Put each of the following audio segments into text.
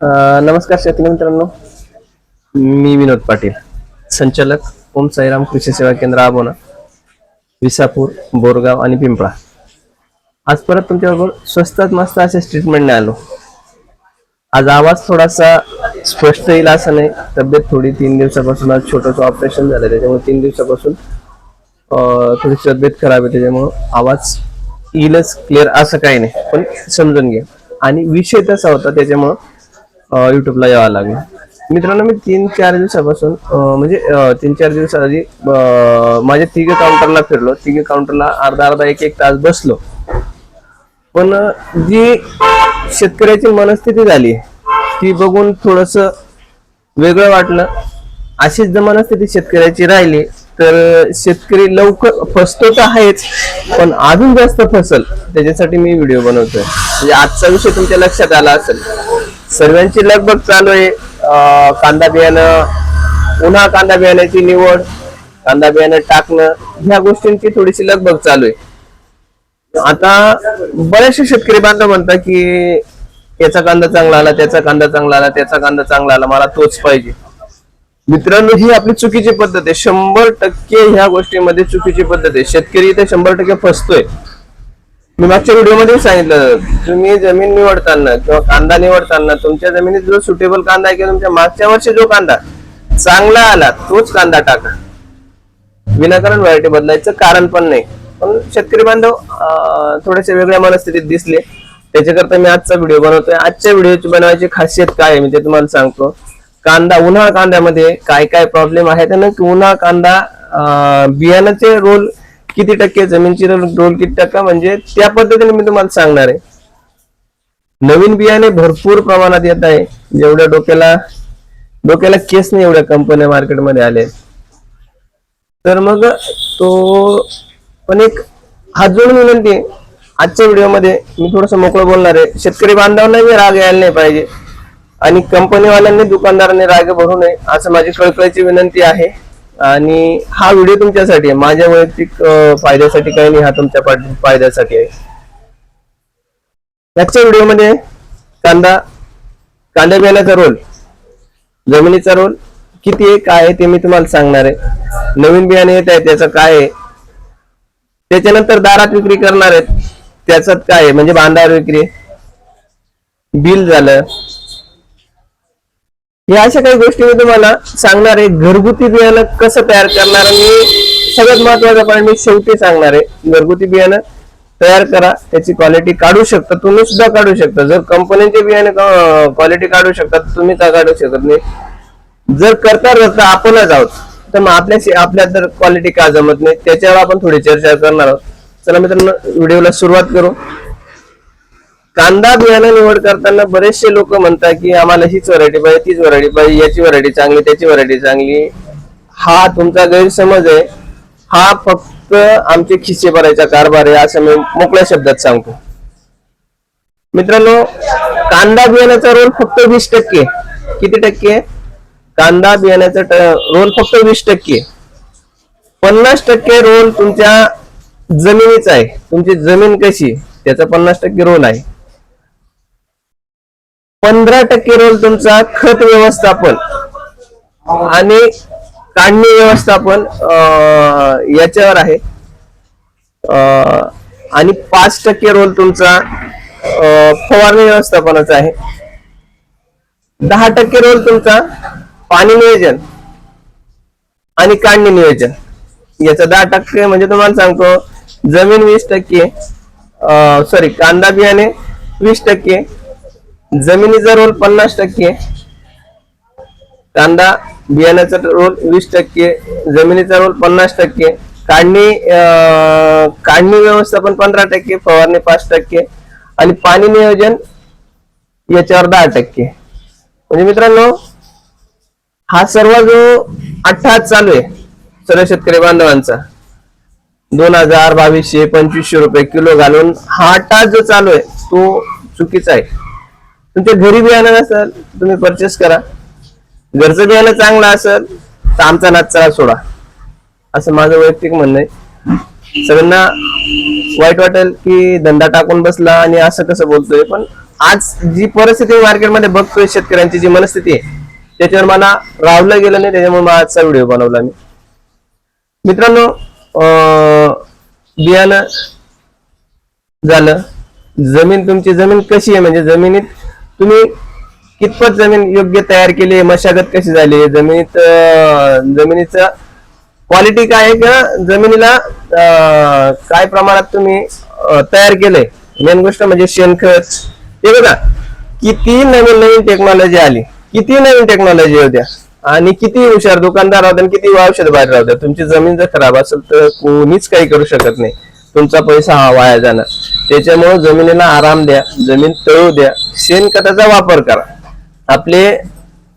नमस्कार शेतकरी मित्रांनो. मी विनोद पाटील. संचालक ओम साईराम कृषी सेवा केंद्र आबोना विसापूर बोरगाव आणि पिंपळा. आज परत तुमच्याबरोबर स्वस्तात मस्त अशा ट्रीटमेंटने आलो. आज आवाज थोडासा स्पष्ट येईल असं नाही. तब्येत थोडी तीन दिवसापासून आज छोटंसं ऑपरेशन झालं त्याच्यामुळे तीन दिवसापासून थोडी तब्येत खराब आहे त्याच्यामुळं आवाज येईलच क्लिअर असं काही नाही. पण समजून घ्या. आणि विषय तसा होता त्याच्यामुळं युट्यूबला यावं लागेल. मित्रांनो मी तीन चार दिवसापासून म्हणजे तीन चार दिवसाआधी माझ्या तिघे काउंटरला फिरलो. तिघे काउंटरला अर्धा अर्धा एक एक तास बसलो. पण जी शेतकऱ्याची मनस्थिती झाली ती बघून थोडस वेगळं वाटलं. अशीच जर मनस्थिती शेतकऱ्याची राहिली तर शेतकरी लवकर फसतो तर आहेच पण अजून जास्त फसल. त्याच्यासाठी मी व्हिडिओ बनवतोय. म्हणजे आजचा विषय तुमच्या लक्षात आला असेल. सर्वांची लगबग चालू आहे. कांदा बियाणं उन्हा कांदा बियाण्याची निवड कांदा बियाणं टाकणं ह्या गोष्टींची थोडीशी लगबग चालू आहे. आता बरेचसे शेतकरी बांधव म्हणतात की याचा कांदा चांगला आला त्याचा कांदा चांगला आला त्याचा कांदा चांगला आला मला तोच पाहिजे. मित्रांनो ही आपली चुकीची पद्धत आहे. शंभर टक्के ह्या गोष्टीमध्ये चुकीची पद्धत आहे. शेतकरी इथे शंभर टक्के फसतोय. मी मागच्या व्हिडिओमध्ये सांगितलं तुम्ही जमीन निवडताना किंवा कांदा निवडताना तुमच्या जमिनीत जो सुटेबल कांदा आहे किंवा तुमच्या मागच्या वर्षी जो कांदा चांगला आला तोच कांदा टाका. विनाकारण व्हरायटी बदलायचं कारण पण नाही. पण शेतकरी बांधव अं, थोडेसे वेगळ्या मनस्थितीत दिसले. त्याच्याकरता मी आजचा व्हिडिओ बनवतोय. आजच्या व्हिडिओची बनवायची खासियत काय आहे मी ते तुम्हाला सांगतो. कांदा उन्हाळा कांद्यामध्ये काय काय प्रॉब्लेम आहे तर की उन्हाळा कांदा बियाण्याचे रोल किती टक्के जमीनची रोल किती टक्का? म्हणजे त्या पद्धतीने मी तुम्हाला सांगणार आहे. नवीन बियाणे भरपूर प्रमाणात येत आहे. जेवढ्या डोक्याला डोक्याला केस नाही एवढ्या कंपन्या मार्केटमध्ये आले. तर मग तो पण एक हात जोडून विनंती आहे. आजच्या व्हिडिओमध्ये मी थोडस मोकळं बोलणार आहे. शेतकरी बांधवांनाही राग यायला नाही पाहिजे. आणि कंपनीवाल्यांनी दुकानदारांनी राग भरू नये असं माझी कळकळीची विनंती आहे. आणि हा व्हिडिओ तुमच्यासाठी आहे. माझ्या वैयक्तिक फायद्यासाठी काही नाही हा तुमच्या फायद्यासाठी आहे. आजच्या व्हिडिओमध्ये कांदा कांदा बियाण्याचा रोल. जमिनीचा रोल. किती आहे काय आहे ते मी तुम्हाला सांगणार आहे. नवीन बियाणे येत आहे त्याचं काय आहे? त्याच्यानंतर दारात विक्री करणार आहेत. त्याच्यात काय आहे? म्हणजे बांधावर विक्री बिल झालं. या अशा काही गोष्टी मी तुम्हाला सांगणार आहे. घरगुती बियाणं कसं तयार करणार मी सगळ्यात महत्त्वाचा पण मी शेवटी सांगणार आहे. घरगुती बियाणं तयार करा. त्याची क्वालिटी काढू शकता. तुम्ही सुद्धा काढू शकता. जर कंपनीचे बियाणे क्वालिटी काढू शकता तुम्ही का काढू शकत नाही? जर करता करता आपणच आहोत तर मग आपल्याशी आपल्या तर क्वालिटी का जमत नाही? त्याच्यावर आपण थोडी चर्चा करणार आहोत. चला मित्रांनो व्हिडिओला सुरुवात करू. कांदा बियाणं निवड करताना बरेचसे लोक म्हणतात की आम्हाला हीच व्हरायटी पाहिजे तीच व्हरायटी पाहिजे याची व्हरायटी चांगली त्याची व्हरायटी चांगली. हा तुमचा गैरसमज आहे. हा फक्त आमचे खिस्से भरायचा कारभार आहे असं मी मोकळ्या शब्दात सांगतो. मित्रांनो कांदा बियाण्याचा रोल फक्त वीस टक्के. किती टक्के? कांदा बियाण्याचा रोल फक्त वीस टक्के. पन्नास टक्के रोल तुमच्या जमिनीचा आहे. तुमची जमीन कशी? त्याचा पन्नास टक्के रोल आहे. पंधरा टक्के रोल तुमचा खत व्यवस्थापन आणि काढणी व्यवस्थापन अं, याच्यावर आहे. आणि पाच टक्के रोल तुमचा फवारणी व्यवस्थापनाचा आहे. दहा टक्के रोल तुमचा पाणी नियोजन आणि काढणी नियोजन. याचा दहा टक्के म्हणजे तुम्हाला सांगतो जमीन वीस टक्के सॉरी कांदा बियाणे वीस टक्के जमिनीचा रोल पन्नास टक्के कांदा बियाण्याचा रोल वीस टक्के जमिनीचा रोल पन्नास टक्के काढणी काढणी व्यवस्थापन पंधरा टक्के फवारणी पाच टक्के आणि पाणी नियोजन याच्यावर दहा टक्के. म्हणजे मित्रांनो हा सर्व जो अठ्ठा चालू आहे सर्व शेतकरी बांधवांचा दोन हजार बावीसशे पंचवीसशे रुपये किलो घालून हा अट्टहास जो चालू आहे तो चुकीचा आहे. तुमच्या घरी बियाणं नसेल तुम्ही परचेस करा. घरचं बियाणं चांगलं असेल तर आमचा नाच चला सोडा. असं माझं वैयक्तिक म्हणणं आहे. सगळ्यांना वाईट वाटेल की धंदा टाकून बसला आणि असं कसं बोलतोय पण आज जी परिस्थिती मार्केटमध्ये बघतोय शेतकऱ्यांची जी मनस्थिती आहे त्याच्यावर मला रावलं गेलं नाही त्याच्यामुळे मला आजचा व्हिडिओ बनवला मी. मित्रांनो बियाणं झालं. जमीन तुमची जमीन कशी आहे? म्हणजे जमिनीत तुम्ही कितपत जमीन योग्य तयार केली आहे? मशागत कशी झाली जमिनीत अं, जमिनीचं क्वालिटी काय आहे किंवा जमिनीला काय प्रमाणात तुम्ही तयार केलंय? मेन गोष्ट म्हणजे शेणखत हे बघा किती नवीन नवीन टेक्नॉलॉजी आली. किती नवीन टेक्नॉलॉजी होत्या आणि किती हुशार दुकानदार होते आणि किती औषध बाहेर राहतात तुमची जमीन जर खराब असेल तर कोणीच काही करू शकत नाही. तुमचा पैसा हा वाया जाणार. त्याच्यामुळे जमिनीला आराम द्या जमीन तळू द्या. शेणखताचा वापर करा. आपले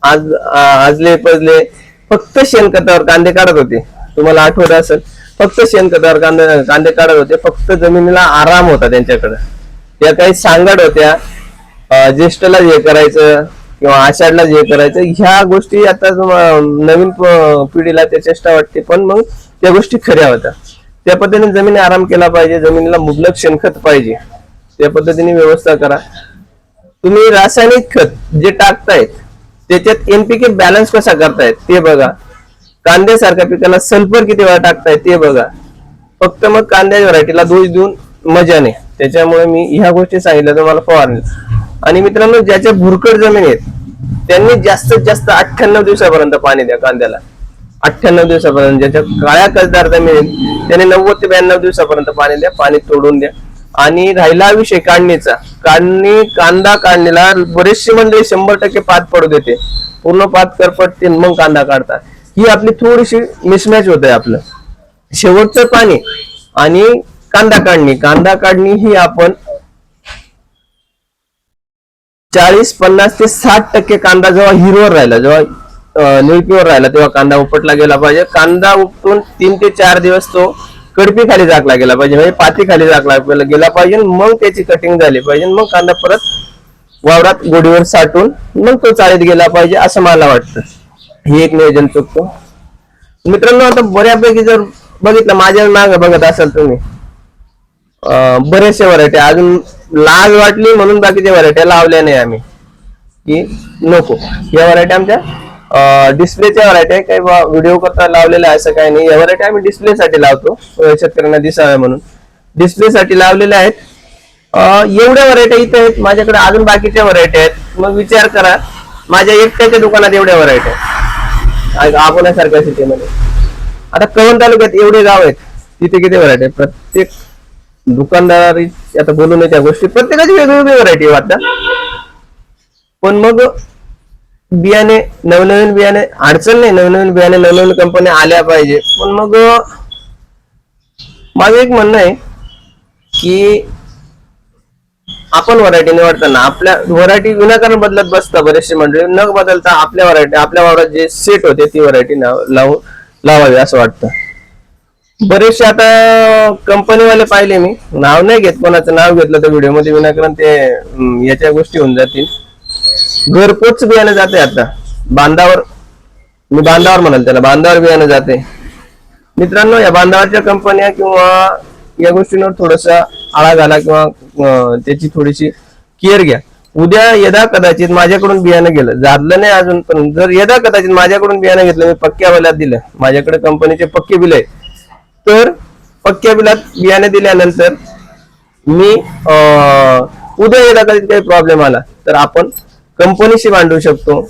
आज आजले पजले फक्त शेणखतावर कांदे काढत होते. तुम्हाला आठवत असेल फक्त शेणखतावर कांदे कांदे काढत होते फक्त जमिनीला आराम होता त्यांच्याकडे. त्या काही सांगड होत्या ज्येष्ठला जे करायचं किंवा आषाढला जे करायचं ह्या गोष्टी आता नवीन प- पिढीला त्या चेष्टा वाटते पण मग त्या गोष्टी खऱ्या होत्या. त्या पद्धतीने जमीन आराम केला पाहिजे जमिनीला मुबलक शेणखत पाहिजे. त्या पद्धतीने व्यवस्था करा. तुम्ही रासायनिक खत जे टाकतायत त्याच्यात एनपीके बॅलन्स कसा करतायत ते बघा. कांद्यासारख्या पिकाला सल्फर किती वेळा टाकतायत ते बघा. फक्त मग कांद्या व्हरायटीला दोष देऊन मजा नाही. त्याच्यामुळे मी ह्या गोष्टी सांगितल्या तुम्हाला फवारणी. आणि मित्रांनो ज्याच्या भुरकट जमीन आहेत त्यांनी जास्तीत जास्त अठ्ठ्याण्णव दिवसापर्यंत पाणी द्या कांद्याला. अठ्ठ्याण्णव दिवसापर्यंत. ज्याच्या काळ्या कसदार जमीन आहेत त्याने नव्वद ते ब्याण्णव दिवसापर्यंत पाणी द्या पाणी तोडून द्या. आणि राहिला विषय काढणीचा. काढणी कांदा काढणीला बरेचशी मंडळी शंभर टक्के पात पडू देते. पूर्ण पात करपटते मग कांदा काढतात. ही आपली थोडीशी मिसमॅच होत आहे आपलं. शेवटचं पाणी आणि कांदा काढणी. कांदा काढणी ही आपण चाळीस पन्नास ते साठ टक्के कांदा जेव्हा हिरवर राहिला जेव्हा निळपीवर राहिला तेव्हा कांदा उपटला गेला पाहिजे. कांदा उपटून तीन ते चार दिवस तो कडपी खाली झाकला गेला पाहिजे. म्हणजे पाती खाली झाकला गेला पाहिजे. मग त्याची कटिंग झाली पाहिजे. मग कांदा परत वावरात गोडीवर साठून मग तो चाळीत गेला पाहिजे असं मला वाटतं. हे एक नियोजन चुकतो. मित्रांनो आता बऱ्यापैकी जर बघितलं माझ्या मागे बघत असाल तुम्ही अं, व्हरायटी अजून लाज वाटली म्हणून बाकीच्या व्हरायट्या लावल्या नाही आम्ही. की नको. या व्हरायटी आमच्या डिस्प्लेच्या व्हरायटी आहे. काही व्हिडिओ करता लावलेला आहे असं काही नाही. या व्हरायटी आम्ही डिस्प्ले साठी लावतो. शेतकऱ्यांना दिसाव्या म्हणून. डिस्प्ले साठी लावलेल्या आहेत. एवढ्या व्हरायटी इथे आहेत. माझ्याकडे अजून बाकीच्या व्हरायटी आहेत. मग विचार करा. माझ्या एकट्याच्या दुकानात एवढ्या व्हरायटी आहेत. आपल्यासारख्या सिटीमध्ये. आता कळवण तालुक्यात एवढे गाव आहेत. तिथे किती व्हरायटी आहेत? प्रत्येक दुकानदारी आता बोलू नये त्या गोष्टी. प्रत्येकाची वेगवेगळी व्हरायटी वाटतात पण मग बियाणे नवनवीन बियाणे अडचण नाही नवनवीन बियाणे नवनवीन कंपन्या आल्या पाहिजे. पण मग माझं एक म्हणणं आहे की आपण व्हरायटी निवडताना आपल्या व्हरायटी विनाकारण बदलत बसता बरेचसे मंडळी. न बदलता आपल्या व्हरायटी आपल्या वावरात जे सेट होते ती व्हरायटी लावून लावावी असं वाटतं. बरेचसे आता कंपनीवाले पाहिले मी. नाव नाही घेत कोणाचं नाव घेतलं तर व्हिडिओमध्ये विनाकारण ते याच्या गोष्टी होऊन जातील. घरपोच बियाणं जाते आता. बांधावर मी बांधावर म्हणाल त्याला बांधावर बियाणं जाते. मित्रांनो या बांधावरच्या कंपन्या किंवा या गोष्टींवर थोडासा आळा घाला किंवा त्याची थोडीशी केअर घ्या. उद्या यदा कदाचित माझ्याकडून बियाणं गेलं जादलं नाही अजून पण जर यदा कदाचित माझ्याकडून बियाणं घेतलं मी पक्क्या बिलात दिलं माझ्याकडे कंपनीचे पक्के बिल आहे तर पक्क्या बिलात बियाणे दिल्यानंतर मी उद्या यदा कदाचित काही प्रॉब्लेम आला तर आपण कंपनीशी भांडू शकतो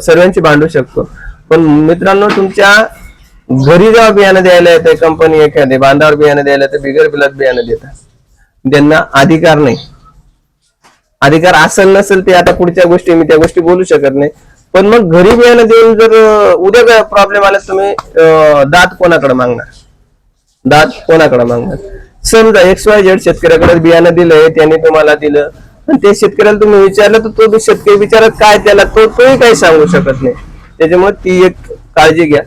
सर्वांशी भांडू शकतो. पण मित्रांनो तुमच्या घरी जेव्हा बियाणं द्यायला येते कंपनी एखादी बांधावर बियाणं द्यायला येते बिगर बिलात बियाणं देतात. त्यांना अधिकार नाही. अधिकार असेल नसेल ते आता पुढच्या गोष्टी मी त्या गोष्टी बोलू शकत नाही. पण मग घरी बियाणं देऊन जर उद्या प्रॉब्लेम आला तुम्ही अं, दात कोणाकडे मागणार? दात कोणाकडे मागणार? समजा एक्स वाय झेड शेतकऱ्याकडे बियाणं दिलंय त्याने तुम्हाला दिलं. आणि ते शेतकऱ्याला तुम्ही विचारलं तर तो शेतकरी विचारत काय त्याला तो तोही काही सांगू शकत नाही. त्याच्यामुळे ती एक काळजी घ्या.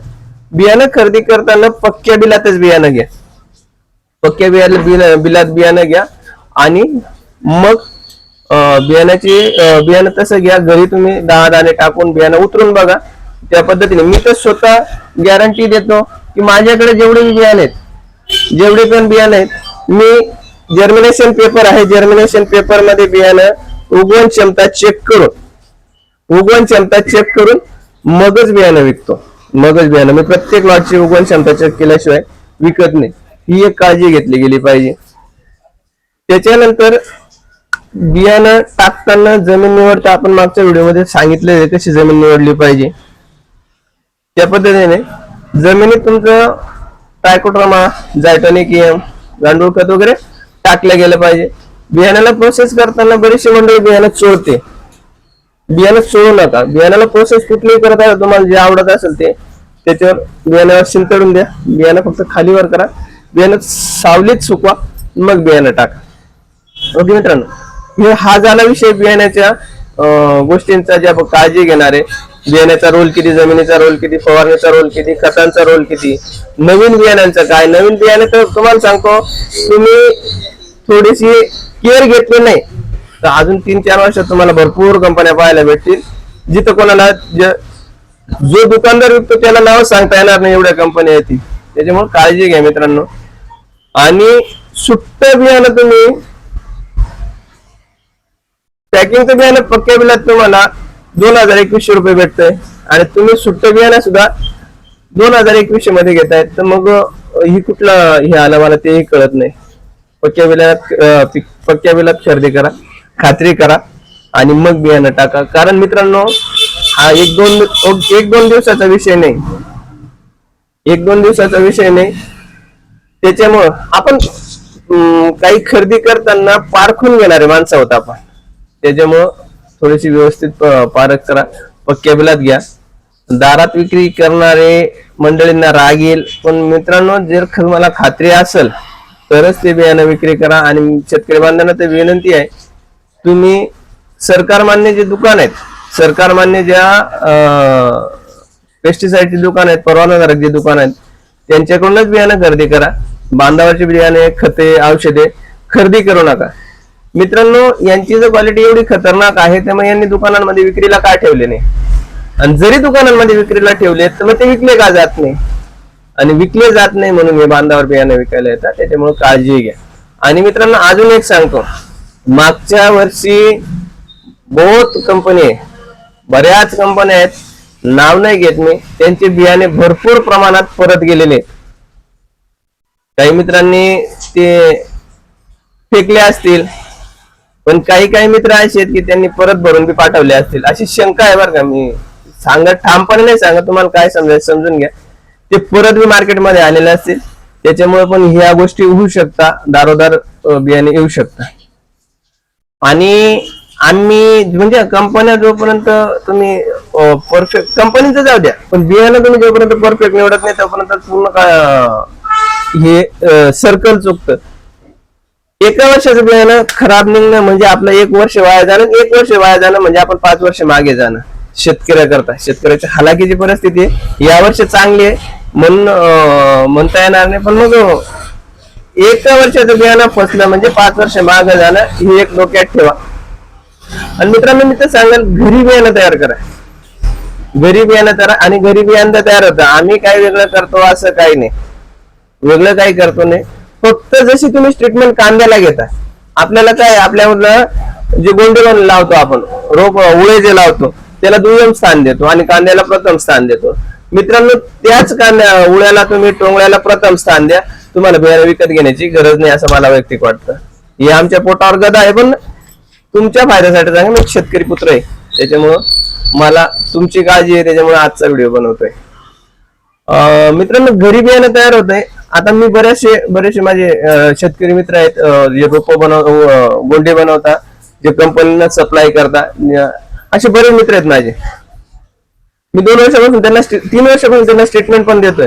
बियाणं खरेदी करताना पक्क्या बिलातच बियाणं घ्या. पक्क्या बियाला बिलात बियाणं घ्या. आणि मग बियाण्याची बियाणं तसं घ्या. घरी तुम्ही दहा दाणे टाकून बियाणं उतरून बघा. त्या पद्धतीने. मी तर स्वतः गॅरंटी देतो की माझ्याकडे जेवढे बियाणे आहेत जेवढे पण बियाणे आहेत मी जर्मिनेशन पेपर आहे. जर्मिनेशन पेपरमध्ये बियाणं उगवण क्षमता चेक करून उगवण क्षमता चेक करून मगच बियाणं विकतो. मगच बियाणं. मी प्रत्येक लॉटची उगवण क्षमता चेक केल्याशिवाय विकत नाही. ही एक काळजी घेतली गेली पाहिजे. त्याच्यानंतर बियाणं टाकताना जमीन निवडता आपण मागच्या व्हिडिओमध्ये सांगितले कशी जमीन निवडली पाहिजे. त्या पद्धतीने जमिनीत तुमचं टायकोट्रामा जायटोनिकियम गांडूळ खत वगैरे टाकलं गेलं पाहिजे. बियाण्याला प्रोसेस करताना बरीचशी मंडळी बियाणं चोळते बियाणं चोळू नका. बियाण्याला प्रोसेस कुठलीही करत आहे तुम्हाला जे आवडत असेल ते त्याच्यावर बियाण्यावर शिंतडून द्या. बियाणं फक्त खालीवर करा. बियाणं सावलीत सुकवा मग बियाणं टाका. ओके मित्रांनो? हे हा झाला विषय बियाण्याच्या गोष्टींचा. जे आपण काळजी घेणार आहे बियाण्याचा रोल किती जमिनीचा रोल किती फवारणीचा रोल किती खतांचा रोल किती नवीन बियाण्यांचा काय? नवीन बियाणे तर तुम्हाला सांगतो तुम्ही थोडीशी केअर घेतली नाही तर अजून तीन चार वर्षात तुम्हाला भरपूर कंपन्या पाहायला भेटतील. जिथं कोणाला जो दुकानदार विकतो त्याला नाव सांगता येणार नाही एवढ्या कंपन्या येतील त्याच्यामुळे काळजी घ्या मित्रांनो. आणि सुट्ट बियाणं तुम्ही पॅकिंगचं बियाणं पक्क्या बिलात तुम्हाला दोन हजार एकवीसशे रुपये भेटतंय. आणि तुम्ही सुट्ट बियाणं सुद्धा दोन हजार एकवीसशे मध्ये घेतायत. तर मग ही कुठला हे आलं मला तेही कळत नाही. पक्क्या बिलात पक्क्या बिलात खरेदी करा खात्री करा आणि मग बियाणं टाका. कारण मित्रांनो हा एक दोन एक दोन दिवसाचा विषय नाही. एक दोन दिवसाचा विषय नाही. त्याच्यामुळं आपण काही खरेदी करताना पारखून घेणारे माणसं आहोत आपण. त्याच्यामुळं थोडीशी व्यवस्थित पारख करा. पक्क्या बिलात घ्या. दारात विक्री करणारे मंडळींना राग येईल. पण मित्रांनो जर मला खात्री असेल तरच ते बियाणं विक्री करा आणि शेतकरी बांधवांना तर विनंती आहे तुम्ही सरकार मान्य जे दुकान आहेत सरकार मान्य ज्या पेस्टिसाइडची दुकान आहेत परवानाधारक जे दुकान आहेत त्यांच्याकडूनच बियाणं खरेदी करा. बांधावरची बियाणे खते औषधे खरेदी करू नका. मित्रांनो यांची जर क्वालिटी एवढी खतरनाक आहे त्यामुळे यांनी दुकानांमध्ये विक्रीला का ठेवले नाही? आणि जरी दुकानांमध्ये विक्रीला ठेवले तर मग ते विकले का जात नाही? आणि विकले जात नाही म्हणून हे बांधावर बियाणं विकायला येतात त्याच्यामुळे काळजी घ्या. आणि मित्रांनो अजून एक सांगतो. मागच्या वर्षी बहुत कंपनी बऱ्याच कंपन्या आहेत नाव नाही घेत मी त्यांचे बियाणे भरपूर प्रमाणात परत गेलेले आहेत. काही मित्रांनी ते फेकले असतील पण काही काही मित्र असे आहेत की त्यांनी परत भरून बी पाठवले असतील. अशी शंका आहे बरं का मी सांगत ठामपणे नाही सांगत तुम्हाला काय समजायचं समजून घ्या. ते परत मी मार्केटमध्ये आलेले असतील त्याच्यामुळे पण ह्या गोष्टी होऊ शकता दारोदार बियाणे येऊ शकता. आणि आम्ही म्हणजे कंपन्या जोपर्यंत तुम्ही परफेक्ट कंपनीचं जाऊ द्या पण बियाणं तुम्ही जोपर्यंत परफेक्ट निवडत नाही तोपर्यंत पूर्ण हे सर्कल चुकतं. एका वर्षाचं बियाणं खराब निघणं म्हणजे आपलं एक वर्ष वाया जाणं एक वर्ष वाया जाणं म्हणजे आपण पाच वर्ष मागे जाणं शेतकऱ्याकरता. शेतकऱ्याची हालाकीची परिस्थिती आहे. या वर्ष चांगली आहे म्हणून म्हणता येणार नाही पण मग एका वर्षाचं बियाणं फसलं म्हणजे पाच वर्ष माग झालं ही एक डोक्यात ठेवा. आणि मित्रांनो मी तर सांगाल घरी बियाणं तयार करा. घरी बियाणं करा आणि घरी बियाणं तयार होतं. आम्ही काय वेगळं करतो असं काही नाही. वेगळं काही करतो नाही. फक्त जशी तुम्ही ट्रीटमेंट कांद्याला घेता. आपल्याला काय आपल्यामधलं जे गोंडे लावतो आपण रोप उळे जे लावतो त्याला दुय्यम स्थान देतो आणि कांद्याला प्रथम स्थान देतो. मित्रांनो त्याच कांद्या उळ्याला तुम्ही टोंगळ्याला प्रथम स्थान द्या. तुम्हाला बियाणे विकत घेण्याची गरज नाही असं मला वैयक्तिक वाटतं. हे आमच्या पोटावर गदा आहे पण तुमच्या फायद्यासाठी सांगा मी एक शेतकरी पुत्र आहे. त्याच्यामुळं मला तुमची काळजी आहे त्याच्यामुळे आजचा व्हिडिओ बनवतोय. अं, मित्रांनो घरी बियाणं तयार होत आहे आता मी बरेचसे बरेचसे माझे शेतकरी मित्र आहेत. जे रोप बनव गोंडे बनवता जे कंपनीला सप्लाय करता असे बरेच मित्र आहेत माझे. मी दोन वर्षापासून त्यांना तीन वर्षापासून त्यांना स्टेटमेंट पण देतोय.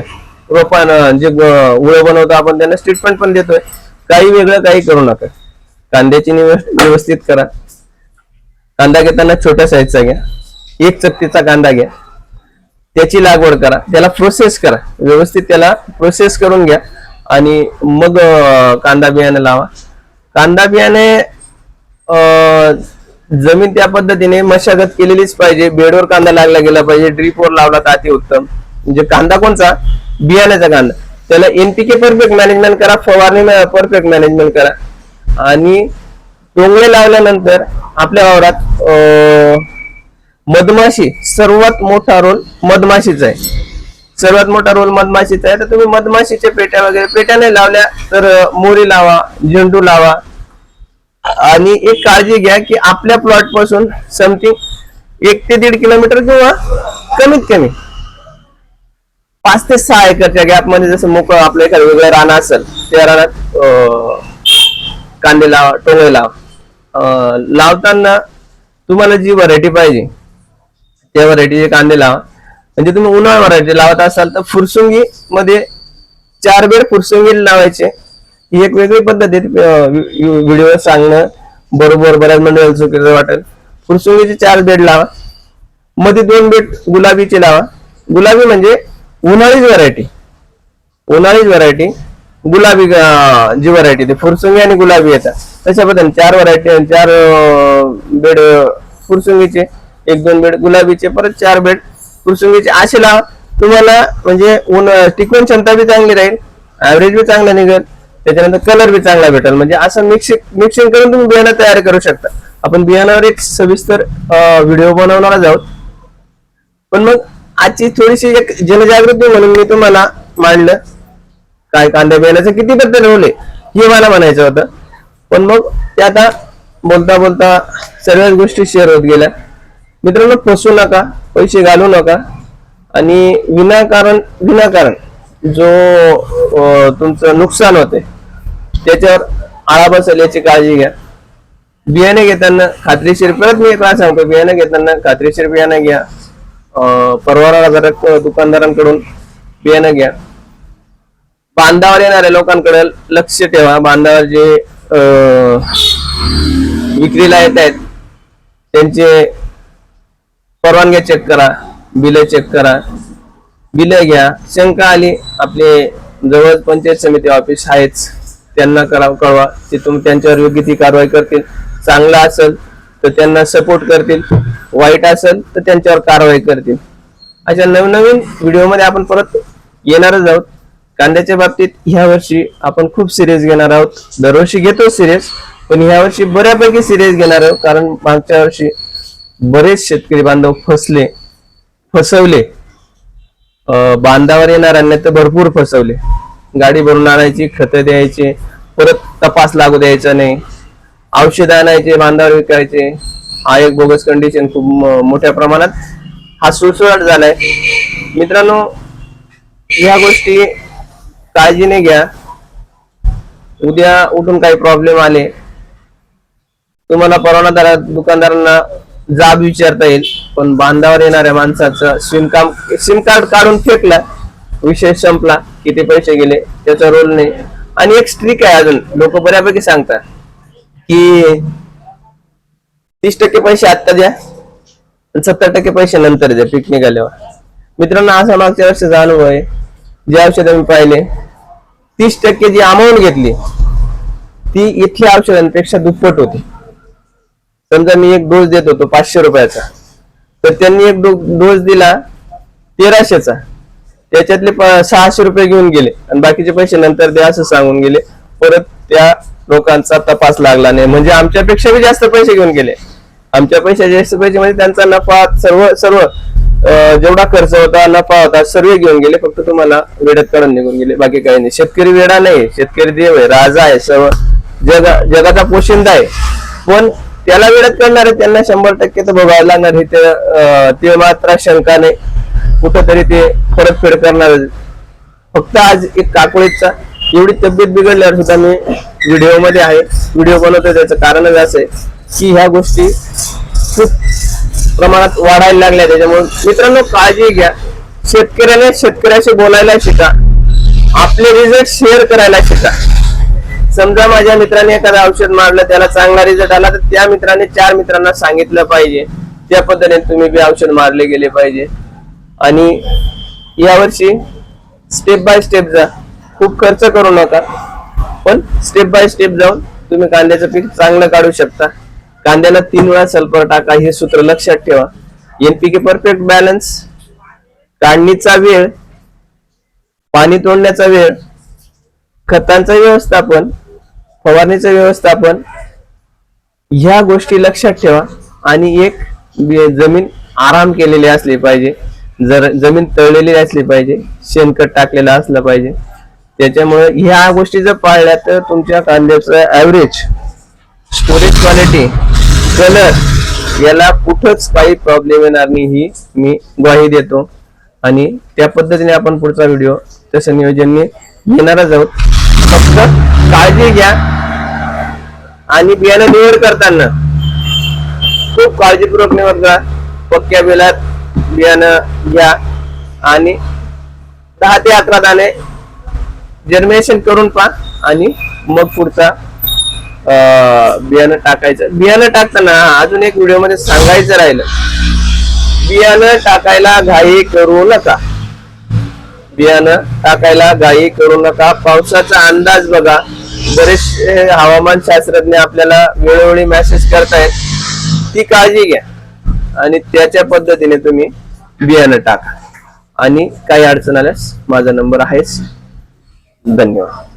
रोपानं जे ग- उळे बनवतो आपण त्यांना स्टेटमेंट पण देतोय. काही वेगळं काही करू नका. कांद्याची व्यवस्थित करा. कांदा घेताना छोट्या साईजचा घ्या. एक चपतीचा कांदा घ्या. त्याची लागवड करा. त्याला प्रोसेस करा. व्यवस्थित त्याला प्रोसेस करून घ्या. आणि मग कांदा बियाणे लावा. कांदा बियाणे जमीन त्या पद्धतीने मशागत केलेलीच पाहिजे. बेडवर कांदा लागला गेला पाहिजे. ड्रीपवर लावला तर अति उत्तम म्हणजे कांदा कोणचा? बियाण्याचा कांदा. त्याला एनपीके परफेक्ट मॅनेजमेंट करा. फवारणी परफेक्ट मॅनेजमेंट करा. आणि टोंगळे लावल्यानंतर आपल्या वावरात अं, मधमाशी सर्वात मोठा रोल मधमाशीचा आहे. सर्वात मोठा रोल मधमाशीचा आहे. तर तुम्ही मधमाशीच्या पेट्या वगैरे पेट्या नाही लावल्या तर मोरी लावा झेंडू लावा. आणि एक काळजी घ्या की आपल्या प्लॉटपासून समथिंग एक ते दीड किलोमीटर किंवा कमीत कमी पाच ते सहा एकरच्या गॅपमध्ये जसं मोकळं आपलं एखादं वेगळं रान असेल त्या रानात कांदे लावा टोळे लावा. लावताना तुम्हाला जी व्हरायटी पाहिजे त्या व्हरायटीचे कांदे लावा. म्हणजे तुम्ही उन्हाळा व्हरायटी लावत असाल तर फुरसुंगी मध्ये चार बेड फुरसुंगी लावायचे. ही एक वेगळी पद्धत आहे. व्हिडिओ सांगणं बरोबर बऱ्याच मंडळाला चुकीचं वाटेल. फुरसुंगीचे चार बेड लावा. मध्ये दोन बेड गुलाबीचे लावा. गुलाबी म्हणजे उन्हाळीच व्हरायटी उन्हाळीच व्हरायटी गुलाबी जी व्हरायटी ते फुरसुंगी आणि गुलाबी येतात. तशा पद्धतीने चार व्हरायटी चार बेड फुरसुंगीचे. एक दोन बेड गुलाबीचे. परत चार बेड फुरसुंगीचे. असे लावा. तुम्हाला म्हणजे ऊन टिकवून क्षमता बी चांगली राहील. ऍव्हरेज बी चांगला निघेल. त्याच्यानंतर कलर बी चांगला भेटेल. म्हणजे असं मिक्सिंग मिक्सिंग करून तुम्ही बियाणं तयार करू शकता. आपण बियाणावर एक सविस्तर व्हिडिओ बनवणारच आहोत. पण मग आजची थोडीशी एक जनजागृती म्हणून मी तुम्हाला मांडलं. काय कांदा बियाण्याचं किती बद्दल होले हे मला म्हणायचं होतं. पण मग ते आता बोलता बोलता सर्वच गोष्टी शेअर होत गेल्या. मित्रांनो फसू नका पैसे घालू नका. आणि विनाकारण विनाकारण जो तुमचं नुकसान होते त्याच्यावर आळा बसेल याची काळजी घ्या. बियाणे घेताना खात्रीशीर परत मी काय सांगतो बियाणे घेताना खात्रीशीर बियाणं घ्या. अं, परवानाधारक दुकानदारांकडून बियाणं घ्या. बांधावर येणाऱ्या लोकांकडे लक्ष ठेवा. बांधावर जे विक्रीला येत आहेत त्यांचे परवानग्या चेक करा बिल चेक करा. बिल घ्या. शंका आली आपले जवळ पंचायत समिती ऑफिस आहेच. त्यांना करा कळवा. ते तुम त्यांच्यावर योग्य ती कारवाई करतील. चांगला असेल तर त्यांना सपोर्ट करतील. वाईट असेल तर त्यांच्यावर कारवाई करतील. अशा नवनवीन व्हिडिओमध्ये आपण परत येणारच आहोत. कांद्याच्या बाबतीत ह्या वर्षी आपण खूप सिरियस घेणार आहोत. दरवर्षी घेतो सिरियस पण ह्या वर्षी बऱ्यापैकी सिरियस घेणार आहोत. कारण मागच्या वर्षी बरेच शेतकरी बांधव फसले फसवले. बांधावर येणाऱ्यांना तर भरपूर फसवले. गाडी भरून आणायची खतं द्यायची परत तपास लागू द्यायचा नाही. औषध आणायचे बांधावर विकायचे. हा एक बोगस कंडिशन खूप मोठ्या प्रमाणात हा सुळसुळाट झालाय. मित्रांनो या गोष्टी काळजीने घ्या. उद्या उठून काही प्रॉब्लेम आले तुम्हाला परवानादार दुकानदारांना जाब विचारता येईल. पण बांधावर येणाऱ्या माणसाचं सिम काम सिम कार्ड काढून फेकला विषय संपला. किती पैसे गेले त्याचा रोल नाही. आणि एक स्ट्रिक आहे अजून लोक बऱ्यापैकी सांगतात की तीस टक्के पैसे आत्ता द्या सत्तर टक्के पैसे नंतर द्या पीक निघाल्यावर. मित्रांनो असा मागच्या वर्षाचा अनुभव आहे. जे औषध मी पाहिले तीस टक्के जी अमाऊंट घेतली ती इथल्या औषधांपेक्षा दुप्पट होती. समजा मी एक डोस देत होतो पाचशे रुपयाचा. तर त्यांनी एक डोस दिला तेराशेचा. त्याच्यातले सहाशे रुपये घेऊन गेले. आणि बाकीचे पैसे नंतर द्या असं सांगून गेले. परत त्या लोकांचा तपास लागला नाही. म्हणजे आमच्यापेक्षा बी जास्त पैसे घेऊन गेले. आमच्या पैशा जास्त पैसे म्हणजे त्यांचा नफा सर्व सर्व जेवढा खर्च होता नफा होता सर्व घेऊन गेले. फक्त तुम्हाला वेळेत काढून निघून गेले. बाकी काही नाही. शेतकरी वेडा नाही. शेतकरी देव आहे राजा आहे सर्व जगा जगाचा पोशिंदा आहे. पण त्याला वेळेत करणार आहे त्यांना शंभर टक्के तर भोगावं लागणार. हे ते मात्र शंका नाही. कुठंतरी ते परतफेड करणार फक्त आज एक काकोळीचा एवढी तब्येत बिघडल्यावर सुद्धा मी व्हिडिओमध्ये आहे. व्हिडिओ बनवतोय त्याचं कारणच असं आहे की ह्या गोष्टी खूप प्रमाणात वाढायला लागल्या. त्याच्यामुळे मित्रांनो काळजी घ्या. शेतकऱ्याने शेतकऱ्याशी बोलायला शिका. आपले रिझल्ट शेअर करायला शिका. समजा माझ्या मित्राने एखादं औषध मारलं त्याला चांगला रिझल्ट आला तर त्या मित्राने चार मित्रांना सांगितलं पाहिजे. त्या पद्धतीने तुम्ही बी औषध मारले गेले पाहिजे. आणि यावर्षी स्टेप बाय स्टेप जा. खूप खर्च करू नका पण स्टेप बाय स्टेप जाऊन तुम्ही कांद्याचं पीक चांगलं काढू शकता. कांद्याला तीन वेळा सल्फर टाका हे सूत्र लक्षात ठेवा. एनपीके परफेक्ट बॅलन्स काढणीचा वेळ पाणी तोडण्याचा वेळ खतांचं व्यवस्थापन फवारणीचं व्यवस्थापन ह्या गोष्टी लक्षात ठेवा. आणि एक जमीन आराम केलेली असली पाहिजे. जर जमीन तळलेली असली पाहिजे शेणखत टाकलेलं असलं पाहिजे. त्याच्यामुळे ह्या गोष्टी जर पाळल्या तर तुमच्या कांद्याचं ऍव्हरेज स्टोरेज क्वालिटी कलर याला कुठंच काही प्रॉब्लेम येणार नाही ही मी ग्वाही देतो. आणि त्या पद्धतीने आपण पुढचा व्हिडिओ तसं नियोजनने घेणारच आहोत. फक्त काळजी घ्या आणि बियाणं निवड करताना खूप काळजीपूर्वक निवड करा. पक्क्या बिलात बियाणं घ्या आणि दहा ते अकरा दाणे जर्मिनेशन करून पहा आणि मग पुढचा बियाणं टाकायचं. बियाणं टाकताना अजून एक व्हिडिओमध्ये सांगायचं राहिलं. बियाणं टाकायला घाई करू नका. बियाणं टाकायला घाई करू नका. पावसाचा अंदाज बघा. बरेचसे हवामान शास्त्रज्ञ आपल्याला वेळोवेळी मेसेज करतायत. ती काळजी घ्या. आणि त्याच्या पद्धतीने तुम्ही बियाणं टाका. आणि काही अडचण आल्यास माझा नंबर आहेच. धन्यवाद.